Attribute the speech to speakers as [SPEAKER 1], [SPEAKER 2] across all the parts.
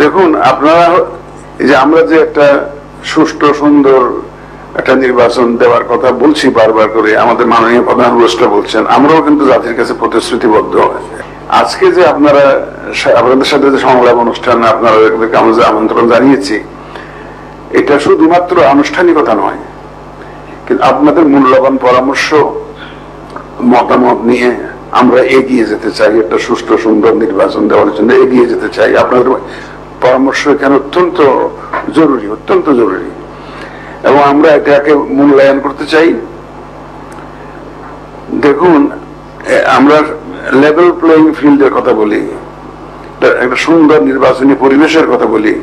[SPEAKER 1] দেখুন, আপনারা যে আমরা যে একটা সুষ্ঠু, সুন্দর একটা নির্বাচন দেওয়ার কথা বলছি বারবার করে, আমাদের মাননীয় প্রধান উপদেষ্টা বলছেন, আমরাও কিন্তু জাতির কাছে প্রতিশ্রুতিবদ্ধ। আজকে যে আপনারা আপনাদের সাথে যে সংলাপ অনুষ্ঠান, আপনারা আমরা যে আমন্ত্রণ জানিয়েছি, এটা শুধুমাত্র আনুষ্ঠানিকতা নয়, কিন্তু আপনাদের মূল্যবান পরামর্শ, মতামত নিয়ে আমরা এগিয়ে যেতে চাই, একটা সুষ্ঠু, সুন্দর নির্বাচন দেওয়ার জন্য এগিয়ে যেতে চাই। আপনাদের পরামর্শ এখানে অত্যন্ত জরুরি অত্যন্ত জরুরি। এবং আমরা এটাকে মূল্যায়ন করতে চাই। দেখুন আমরা লেভেল প্লেইং ফিল্ডের কথা বলি, একটা সুন্দর নির্বাচনী পরিবেশের কথা বলি।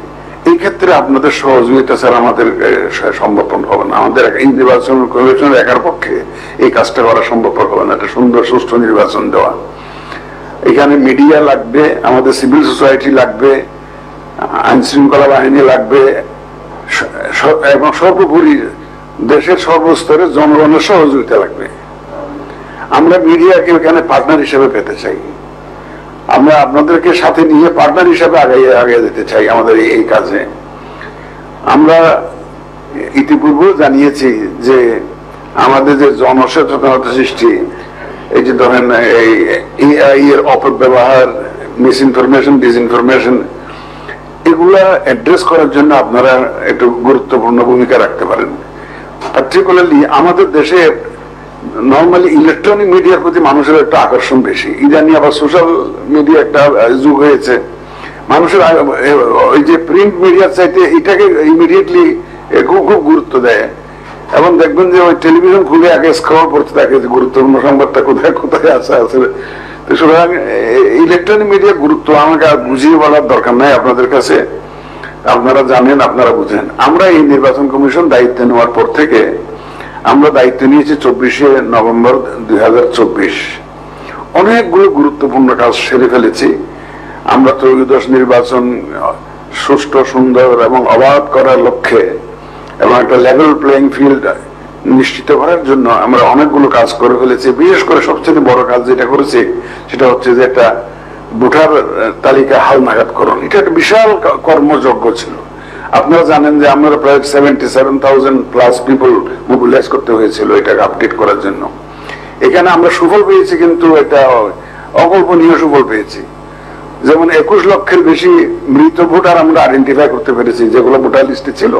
[SPEAKER 1] এই ক্ষেত্রে আপনাদের সহযোগিতা ছাড়া আমাদের এ, স- সম্ভবপর হবে না। আমাদের নির্বাচন কমিশনের একার পক্ষে এই কাজটা করা সম্ভবপর হবে না। একটা সুন্দর সুষ্ঠু নির্বাচন দেওয়া। এখানে মিডিয়া লাগবে আমাদের সিভিল সোসাইটি লাগবে আইন শৃঙ্খলা বাহিনী লাগবে এবং সর্বোপরি দেশের সর্বস্তরে জনগণের সহযোগিতা লাগবে। আমরা মিডিয়াকে এখানে পার্টনার হিসেবে পেতে চাই। আমরা আপনাদেরকে সাথে নিয়ে পার্টনার হিসাবে আগে আগে যেতে চাই আমাদের এই- কাজে। আমরা ইতিপূর্বে জানিয়েছি যে আমাদের যে জনসচেতনতা সৃষ্টি, এই যে ধরেন এই এআই এর অপব্যবহার মিস ইনফরমেশন ডিসইনফরমেশন এগুলা অ্যাড্রেস করার জন্য আপনারা একটু গুরুত্বপূর্ণ ভূমিকা রাখতে পারেন। পার্টিকুলারলি আমাদের দেশে নর্মালি ইলেকট্রনিক মিডিয়ার প্রতি মানুষের একটা আকর্ষণ বেশি। ইদানি আবার সোশ্যাল মিডিয়া একটা যুগ হয়েছে। মানুষের ওই যে প্রিন্ট মিডিয়ার চাইতে এটাকে ইমিডিয়েটলি খুব খুব গুরুত্ব দেয়। এবং দেখবেন যে ওই টেলিভিশন খুলে আগে স্ক্রল করতে থাকে, যে গুরুত্বপূর্ণ সংবাদটা কোথায় কোথায় আছে আছে। তো সুতরাং ইলেকট্রনিক মিডিয়া গুরুত্ব আমাকে আর বুঝিয়ে বলার দরকার নাই আপনাদের কাছে। আপনারা জানেন, আপনারা বুঝেন। আমরা এই নির্বাচন কমিশন দায়িত্ব নেওয়ার পর থেকে আমরা দায়িত্ব নিয়েছি চব্বিশে নভেম্বর দুই হাজার চব্বিশ। অনেকগুলো গুরুত্বপূর্ণ কাজ সেরে ফেলেছি। আমরা ত্রয়োদশ নির্বাচন, সুষ্ঠু, সুন্দর এবং অবাধ করার লক্ষ্যে এবং একটা লেভেল প্লেইং ফিল্ড নিশ্চিত করার জন্য আমরা অনেকগুলো কাজ করে ফেলেছি। বিশেষ করে সবচেয়ে বড় কাজ যেটা করেছি, সেটা হচ্ছে যে একটা ভোটার তালিকা হালনাগাদ করুন এটা একটা বিশাল কর্মযজ্ঞ ছিল। আপনারা জানেন যে আমরা প্রায় seventy seven thousand plus people mobilise করতে হয়েছিল এটাকে আপডেট করার জন্য। এখানে আমরা সুফল পেয়েছি কিন্তু এটা অকল্পনীয় সুফল পেয়েছি। যেমন একুশ লক্ষের বেশি মৃত ভোটার আমরা আইডেন্টিফাই করতে পেরেছি, যেগুলো ভোটার লিস্টে ছিল।